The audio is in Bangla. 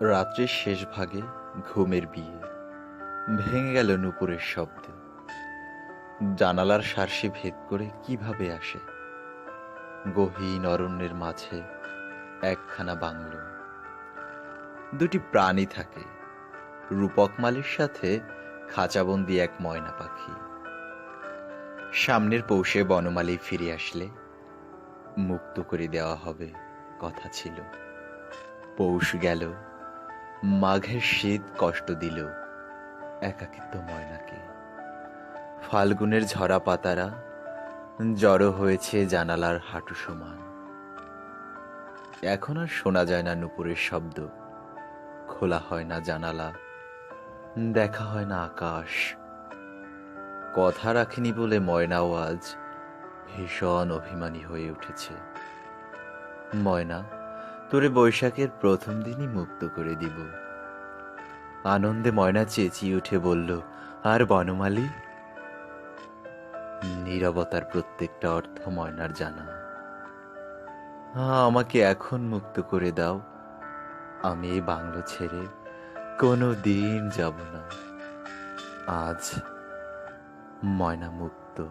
রাত্রির শেষ ভাগে ঘুমের বিয়ে। ভেঙে গেল নুপুরের শব্দে। জানালার সার্সি ভেদ করে কীভাবে আসে? গহীন অরণ্যের মাঝে একখানা বাংলো। দুটি প্রাণী থাকে। রূপক মালির সাথে খাঁচাবন্দি এক ময়না পাখি। সামনের পৌষে বনমালী ফিরে আসলে মুক্ত করে দেওয়া হবে কথা ছিল। পৌষ গেল। মাঘের শীত কষ্ট দিল একাকিত্ব ময়নাকে। ফাল্গুনের ঝরা পাতারা জড়ো হয়েছে জানালার হাঁটু সমান। এখন আর শোনা যায় না নুপুরের শব্দ, খোলা হয় না জানালা, দেখা হয় না আকাশ। কথা রাখিনি বলে ময়নাও আজ ভীষণ অভিমানী হয়ে উঠেছে। ময়না তোরে বৈশাখের প্রথম দিনই মুক্ত করে দিব। আনন্দে ময়না চেঁচিয়ে উঠে বলল, আর বনমালী? নীরবতার প্রত্যেকটা অর্থ ময়নার জানা। আমাকে এখন মুক্ত করে দাও। আমি এই বাংলো ছেড়ে কোনো দিন যাব না। আজ ময়না মুক্ত